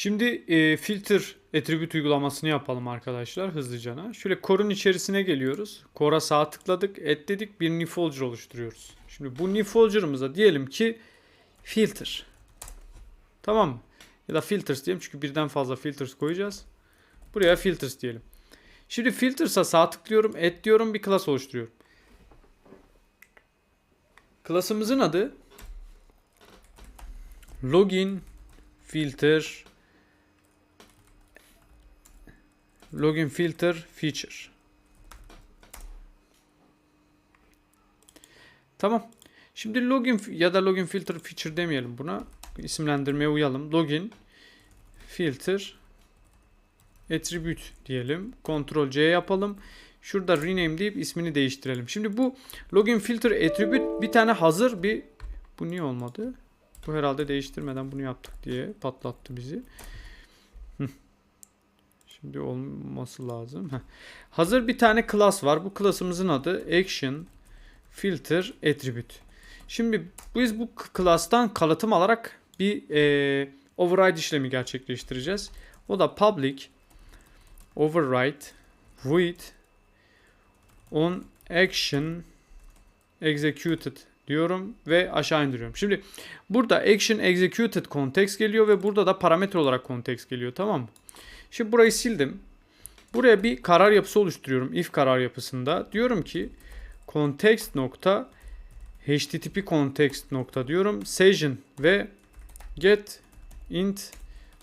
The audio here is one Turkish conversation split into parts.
Şimdi e, filter attribute uygulamasını yapalım arkadaşlar hızlıcana. Şöyle core'un içerisine geliyoruz. Core'a sağ tıkladık, et dedik bir new folder oluşturuyoruz. Şimdi bu new folder'ımıza diyelim ki filter. Tamam mı? Ya da filters diyelim çünkü birden fazla filters koyacağız. Buraya filters diyelim. Şimdi filters'a sağ tıklıyorum, et diyorum bir class oluşturuyorum. Class'ımızın adı login filter login filter feature. Tamam. Şimdi login ya da login filter feature demeyelim buna. İsimlendirmeye uyalım. Login filter attribute diyelim. Ctrl C yapalım. Şurada rename deyip ismini değiştirelim. Şimdi bu login filter attribute bir tane hazır bir bu niye olmadı? Bu herhalde değiştirmeden bunu yaptık diye patlattı bizi. Şimdi olması lazım. Hazır bir tane class var. Bu class'ımızın adı action filter attribute. Şimdi biz bu class'tan kalıtım alarak bir e, override işlemi gerçekleştireceğiz. O da public override void on action executed diyorum ve aşağı indiriyorum. Şimdi burada action executed context geliyor ve burada da parametre olarak context geliyor tamam mı? Şimdi burayı sildim. Buraya bir karar yapısı oluşturuyorum if karar yapısında. Diyorum ki context nokta http context nokta diyorum session ve get int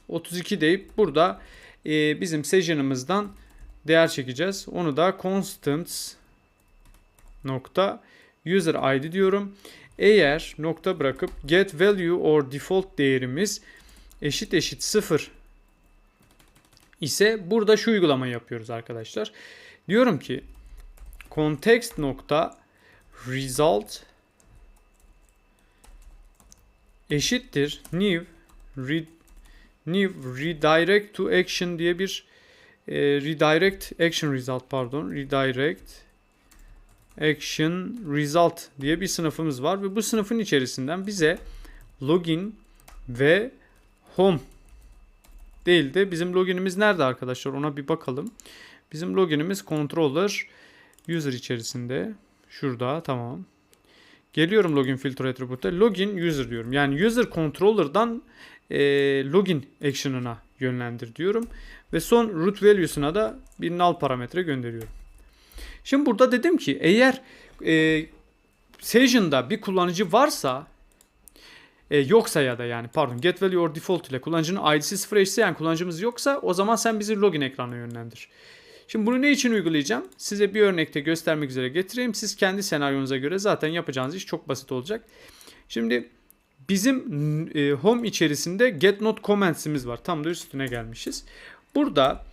32 deyip burada e, bizim session'ımızdan değer çekeceğiz. Onu da constants nokta user id diyorum. Eğer nokta bırakıp get value or default değerimiz eşit eşit 0 ise burada şu uygulamayı yapıyoruz arkadaşlar. Diyorum ki context nokta result eşittir new re, new redirect to action diye bir e, redirect action result pardon redirect action result diye bir sınıfımız var ve bu sınıfın içerisinden bize login ve home değil de bizim loginimiz nerede arkadaşlar ona bir bakalım. Bizim loginimiz controller user içerisinde. Şurada tamam. Geliyorum login filter attribute'e. Login user diyorum. Yani user controller'dan e, login action'ına yönlendir diyorum. Ve son root value'suna da bir null parametre gönderiyorum. Şimdi burada dedim ki eğer e, session'da bir kullanıcı varsa e, yoksa ya da yani pardon get value or default ile kullanıcının id'si 0 eşitse yani kullanıcımız yoksa o zaman sen bizi login ekranına yönlendir. Şimdi bunu ne için uygulayacağım? Size bir örnekte göstermek üzere getireyim. Siz kendi senaryonuza göre zaten yapacağınız iş çok basit olacak. Şimdi bizim e, home içerisinde get not comments'imiz var. Tam da üstüne gelmişiz. Burada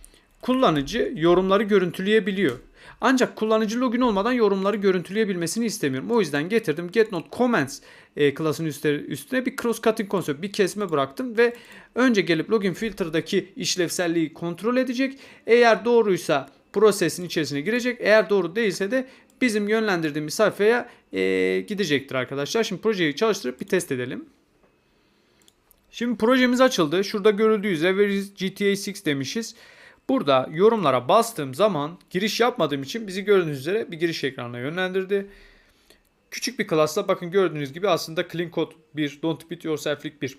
kullanıcı yorumları görüntüleyebiliyor. Ancak kullanıcı login olmadan yorumları görüntüleyebilmesini istemiyorum. O yüzden getirdim get not comments e, klasının üstüne, üstüne bir cross cutting konsept bir kesme bıraktım ve önce gelip login filter'daki işlevselliği kontrol edecek. Eğer doğruysa prosesin içerisine girecek. Eğer doğru değilse de bizim yönlendirdiğimiz sayfaya e, gidecektir arkadaşlar. Şimdi projeyi çalıştırıp bir test edelim. Şimdi projemiz açıldı. Şurada görüldüğü üzere GTA 6 demişiz. Burada yorumlara bastığım zaman giriş yapmadığım için bizi gördüğünüz üzere bir giriş ekranına yönlendirdi. Küçük bir class'la bakın gördüğünüz gibi aslında clean code bir don't repeat yourself'lik bir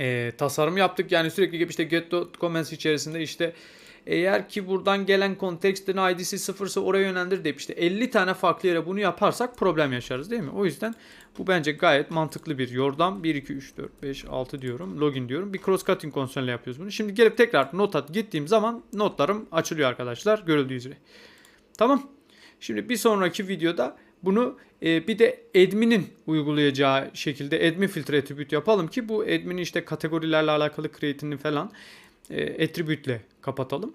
e, tasarım yaptık. Yani sürekli işte get comments içerisinde işte eğer ki buradan gelen kontekstin id'si sıfırsa oraya yönlendir deyip işte 50 tane farklı yere bunu yaparsak problem yaşarız değil mi? O yüzden bu bence gayet mantıklı bir yordam. 1, 2, 3, 4, 5, 6 diyorum. Login diyorum. Bir cross cutting konsoluyla yapıyoruz bunu. Şimdi gelip tekrar nota gittiğim zaman notlarım açılıyor arkadaşlar. Görüldüğü üzere. Tamam. Şimdi bir sonraki videoda bunu e, bir de admin'in uygulayacağı şekilde admin filtre attribute yapalım ki bu admin'in işte kategorilerle alakalı create'ini falan e, attribute'le kapatalım.